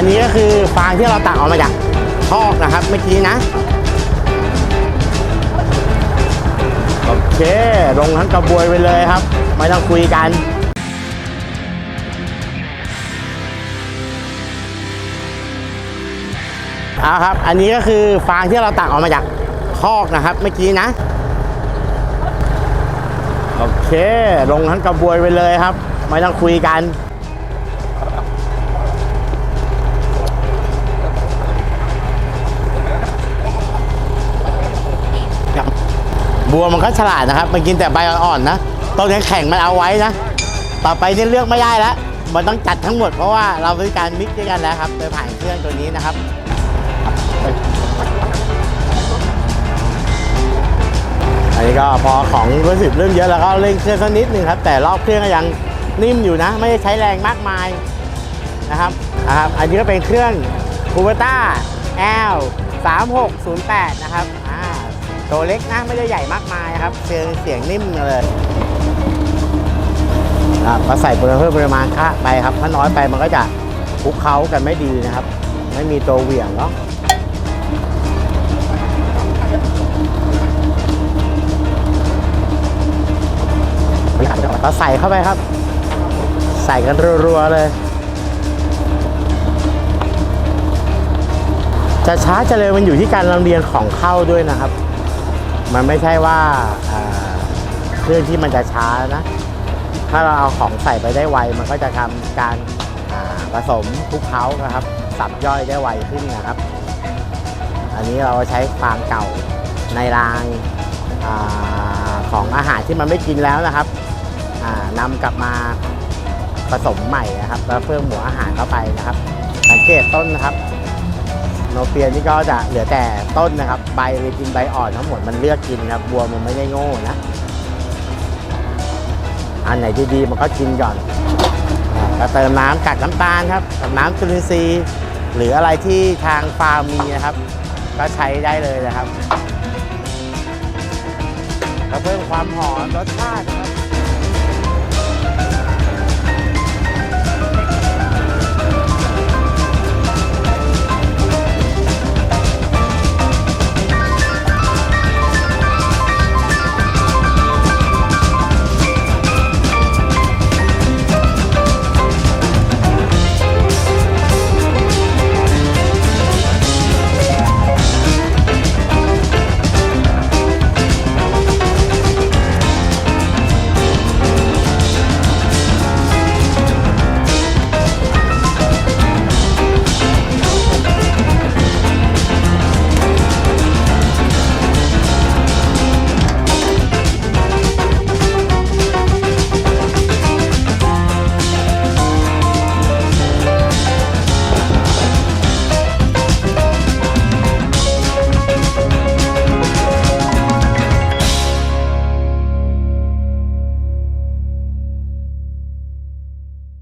อันนี้ก็คือฟางที่เราตักออกมาจากคอกนะครับเมื่อกี้นะ โอเค ลงทั้งกระบวยไปเลยครับ ไม่ต้องคุยกันเอาครับ อันนี้ก็คือฟางที่เราตักออกมาจากคอกนะครับเมื่อกี้นะ โอเค ลงทั้งกระบวยไปเลยครับ ไม่ต้องคุยกัน บัวมันก็ฉลาดนะครับ มันกินแต่ใบอ่อนๆนะต้นแข็งๆมันเอาไว้นะ ต่อไปนี่เลือกไม่ได้แล้ว มันต้องจัดทั้งหมดเพราะว่าเรามีการมิกซ์ด้วยกันแล้วครับโดยผ่านเครื่องตัวนี้นะครับ อันนี้ก็พอของรู้สึกเริ่มเยอะแล้วก็เร่งเครื่องสักนิดหนึ่งครับ แต่รอบเครื่องก็ยังนิ่มอยู่นะ ไม่ได้ใช้แรงมากมายนะครับนะครับ อันนี้ก็เป็นเครื่องคูเบต้า L 3608 นะครับ ตัวเล็กนะไม่ได้ใหญ่มากมายครับเสียงเสียงนิ่มเลยครับก็ใส่เพิ่มปริมาณค่าไปครับถ้าน้อยไปมันก็จะคุกเคล้ากันไม่ดีนะครับ ไม่มีตัวเหวี่ยงเนาะก็ใส่เข้าไปครับ ใส่กันรัวๆเลย จะช้าจะเร็วมันอยู่ที่การลำเลียงของเข้าด้วยนะครับ มันไม่ใช่ว่าเครื่องที่มันจะช้านะ ถ้าเราเอาของใส่ไปได้ไว มันก็จะทำการผสมคลุกเคล้านะครับ สับย่อยได้ไวขึ้นนะครับ อันนี้เราใช้ฟางเก่าในรางอาของอาหารที่มันไม่กินแล้วนะครับนำกลับมาผสมใหม่นะครับ แล้วเพิ่มหัวอาหารเข้าไปนะครับ สังเกตต้นนะครับ โนเปียนี่ก็จะเหลือแต่ต้นนะครับ ใบเลยกินใบอ่อนทั้งหมดมันเลือกกินครับบัวมันไม่ได้โง่นะ อันไหนดีๆมันก็กินก่อนก็เติมน้ำกัดน้ำตาลครับกับน้ำจุลินทรีย์หรืออะไรที่ทางฟาร์มมีนะครับ ก็ใช้ได้เลยนะครับก็เพิ่มความหอมรสชาตินะครับ